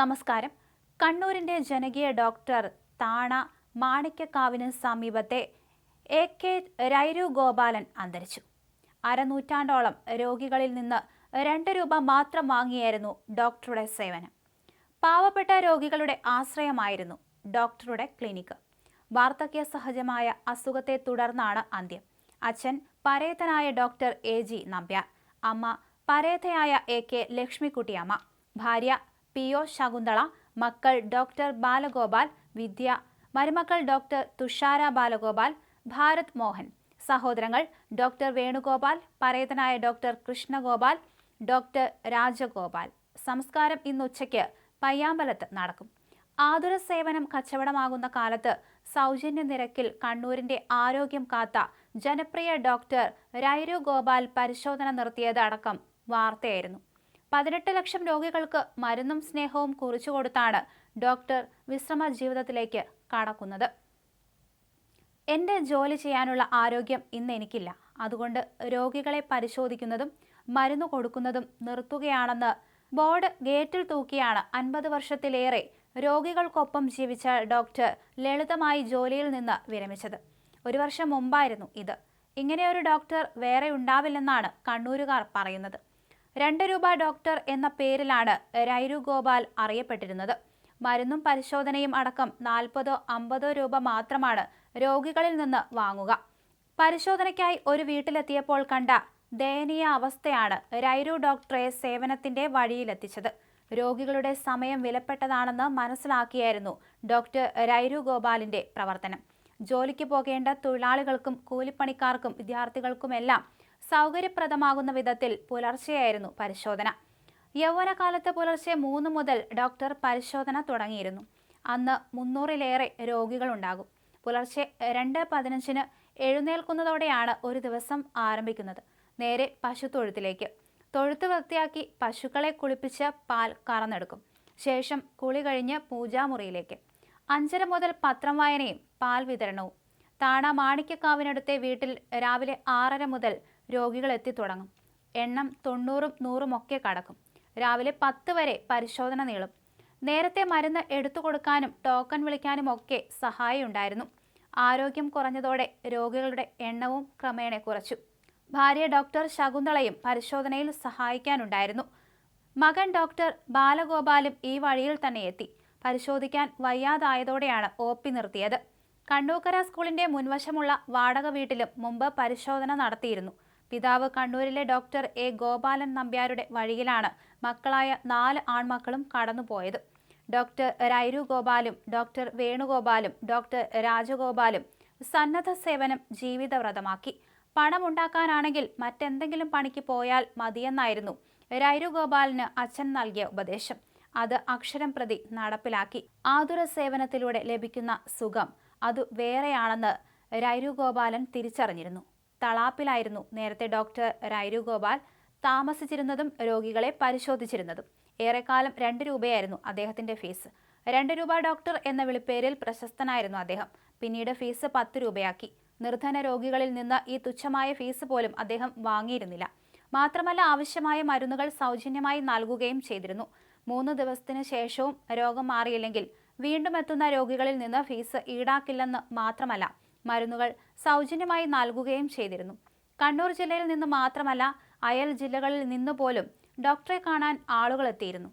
നമസ്കാരം. കണ്ണൂരിന്റെ ജനകീയ ഡോക്ടർ താണ മാണിക്കക്കാവിന് സമീപത്തെ എ കെ രൈരു ഗോപാലൻ അന്തരിച്ചു. അരനൂറ്റാണ്ടോളം രോഗികളിൽ നിന്ന് രണ്ട് രൂപ മാത്രം വാങ്ങിയായിരുന്നു ഡോക്ടറുടെ സേവനം. പാവപ്പെട്ട രോഗികളുടെ ആശ്രയമായിരുന്നു ഡോക്ടറുടെ ക്ലിനിക്ക് വാർദ്ധക്യ സഹജമായ അസുഖത്തെ തുടർന്നാണ് അന്ത്യം. അച്ഛൻ പരേതനായ ഡോക്ടർ എ ജി നമ്പ്യാർ അമ്മ പരേതയായ എ കെ ലക്ഷ്മിക്കുട്ടിയമ്മ ഭാര്യ പി ഒ ശകുന്തള മക്കൾ ഡോക്ടർ ബാലഗോപാൽ വിദ്യ മരുമക്കൾ ഡോക്ടർ തുഷാര ബാലഗോപാൽ ഭാരത് മോഹൻ സഹോദരങ്ങൾ ഡോക്ടർ വേണുഗോപാൽ പരേതനായ ഡോക്ടർ കൃഷ്ണഗോപാൽ ഡോക്ടർ രാജഗോപാൽ. സംസ്കാരം ഇന്ന് ഉച്ചയ്ക്ക് പയ്യാമ്പലത്ത് നടക്കും. ആതുര സേവനം കച്ചവടമാകുന്ന കാലത്ത് സൗജന്യ നിരക്കിൽ കണ്ണൂരിന്റെ ആരോഗ്യം കാത്ത ജനപ്രിയ ഡോക്ടർ രൈരു ഗോപാൽ പരിശോധന നിർത്തിയത് അടക്കം വാർത്തയായിരുന്നു. പതിനെട്ട് ലക്ഷം രോഗികൾക്ക് മരുന്നും സ്നേഹവും കുറിച്ചു കൊടുത്താണ് ഡോക്ടർ വിശ്രമ ജീവിതത്തിലേക്ക് കടക്കുന്നത്. എന്റെ ജോലി ചെയ്യാനുള്ള ആരോഗ്യം ഇന്ന് എനിക്കില്ല. അതുകൊണ്ട് രോഗികളെ പരിശോധിക്കുന്നതും മരുന്ന് കൊടുക്കുന്നതും നിർത്തുകയാണെന്ന് ബോർഡ് ഗേറ്റിൽ തൂക്കിയാണ് അൻപത് വർഷത്തിലേറെ രോഗികൾക്കൊപ്പം ജീവിച്ച ഡോക്ടർ ലളിതമായി ജോലിയിൽ നിന്ന് വിരമിച്ചത്. ഒരു വർഷം മുമ്പായിരുന്നു ഇത്. ഇങ്ങനെ ഒരു ഡോക്ടർ വേറെ ഉണ്ടാവില്ലെന്നാണ് കണ്ണൂരുകാർ പറയുന്നത്. രണ്ട് രൂപ ഡോക്ടർ എന്ന പേരിലാണ് രൈരു ഗോപാൽ അറിയപ്പെട്ടിരുന്നത്. മരുന്നും പരിശോധനയും അടക്കം നാൽപ്പതോ അമ്പതോ രൂപ മാത്രമാണ് രോഗികളിൽ നിന്ന് വാങ്ങുക. പരിശോധനയ്ക്കായി ഒരു വീട്ടിലെത്തിയപ്പോൾ കണ്ട ദയനീയ അവസ്ഥയാണ് രൈരു ഡോക്ടറെ സേവനത്തിന്റെ വഴിയിലെത്തിച്ചത്. രോഗികളുടെ സമയം വിലപ്പെട്ടതാണെന്ന് മനസ്സിലാക്കിയായിരുന്നു ഡോക്ടർ രൈരു ഗോപാലിന്റെ പ്രവർത്തനം. ജോലിക്ക് പോകേണ്ട തൊഴിലാളികൾക്കും കൂലിപ്പണിക്കാർക്കും വിദ്യാർത്ഥികൾക്കുമെല്ലാം സൗകര്യപ്രദമാകുന്ന വിധത്തിൽ പുലർച്ചെയായിരുന്നു പരിശോധന. യൗവനകാലത്ത് പുലർച്ചെ മൂന്ന് മുതൽ ഡോക്ടർ പരിശോധന തുടങ്ങിയിരുന്നു. അന്ന് മുന്നൂറിലേറെ രോഗികളുണ്ടാകും. പുലർച്ചെ രണ്ട് പതിനഞ്ചിന് എഴുന്നേൽക്കുന്നതോടെയാണ് ഒരു ദിവസം ആരംഭിക്കുന്നത്. നേരെ പശുത്തൊഴുത്തിലേക്ക്. തൊഴുത്ത് വൃത്തിയാക്കി പശുക്കളെ കുളിപ്പിച്ച് പാൽ കറന്നെടുക്കും. ശേഷം കുളി കഴിഞ്ഞ് പൂജാമുറിയിലേക്ക്. അഞ്ചര മുതൽ പത്രം വായനയും പാൽ വിതരണവും. താണ മാണിക്കക്കാവിനടുത്തെ വീട്ടിൽ രാവിലെ ആറര മുതൽ രോഗികൾ എത്തിത്തുടങ്ങും എണ്ണം തൊണ്ണൂറും നൂറും ഒക്കെ കടക്കും. രാവിലെ പത്ത് വരെ പരിശോധന നീളും. നേരത്തെ മരുന്ന് എടുത്തു കൊടുക്കാനും ടോക്കൺ വിളിക്കാനും ഒക്കെ സഹായമുണ്ടായിരുന്നു ആരോഗ്യം കുറഞ്ഞതോടെ രോഗികളുടെ എണ്ണവും ക്രമേണ കുറച്ചു. ഭാര്യ ഡോക്ടർ ശകുന്തളയും പരിശോധനയിൽ സഹായിക്കാനുണ്ടായിരുന്നു. മകൻ ഡോക്ടർ ബാലഗോപാലും ഈ വഴിയിൽ തന്നെ എത്തി. പരിശോധിക്കാൻ വയ്യാതായതോടെയാണ് ഒ പി നിർത്തിയത്. കണ്ണൂക്കര സ്കൂളിന്റെ മുൻവശമുള്ള വാടക വീട്ടിലും മുമ്പ് പരിശോധന നടത്തിയിരുന്നു. പിതാവ് കണ്ണൂരിലെ ഡോക്ടർ എ ഗോപാലൻ നമ്പ്യാരുടെ വഴിയിലാണ് മക്കളായ നാല് ആൺമക്കളും കടന്നുപോയത്. ഡോക്ടർ രൈരു ഗോപാലും ഡോക്ടർ വേണുഗോപാലും ഡോക്ടർ രാജഗോപാലും സന്നദ്ധ സേവനം ജീവിതവ്രതമാക്കി. പണമുണ്ടാക്കാനാണെങ്കിൽ മറ്റെന്തെങ്കിലും പണിക്ക് പോയാൽ മതിയെന്നായിരുന്നു രൈരു ഗോപാലിന് അച്ഛൻ നൽകിയ ഉപദേശം. അത് അക്ഷരം പ്രതി നടപ്പിലാക്കി. ആതുര സേവനത്തിലൂടെ ലഭിക്കുന്ന സുഖം അത് വേറെയാണെന്ന് രൈരു ഗോപാലൻ തിരിച്ചറിഞ്ഞിരുന്നു. തളാപ്പിലായിരുന്നു നേരത്തെ ഡോക്ടർ റൈരു ഗോപാൽ താമസിച്ചിരുന്നതും രോഗികളെ പരിശോധിച്ചിരുന്നതും. ഏറെക്കാലം രണ്ട് രൂപയായിരുന്നു അദ്ദേഹത്തിന്റെ ഫീസ്. രണ്ട് രൂപ ഡോക്ടർ എന്ന വിളിപ്പേരിൽ പ്രശസ്തനായിരുന്നു അദ്ദേഹം. പിന്നീട് ഫീസ് പത്ത് രൂപയാക്കി. നിർധന രോഗികളിൽ നിന്ന് ഈ തുച്ഛമായ ഫീസ് പോലും അദ്ദേഹം വാങ്ങിയിരുന്നില്ല. മാത്രമല്ല ആവശ്യമായ മരുന്നുകൾ സൗജന്യമായി നൽകുകയും ചെയ്തിരുന്നു. മൂന്ന് ദിവസത്തിന് ശേഷവും രോഗം മാറിയില്ലെങ്കിൽ വീണ്ടും എത്തുന്ന രോഗികളിൽ നിന്ന് ഫീസ് ഈടാക്കില്ലെന്ന് മാത്രമല്ല മരുന്നുകൾ സൗജന്യമായി നൽകുകയും ചെയ്തിരുന്നു. കണ്ണൂർ ജില്ലയിൽ നിന്ന് മാത്രമല്ല അയൽ ജില്ലകളിൽ നിന്ന് പോലും ഡോക്ടറെ കാണാൻ ആളുകൾ എത്തിയിരുന്നു.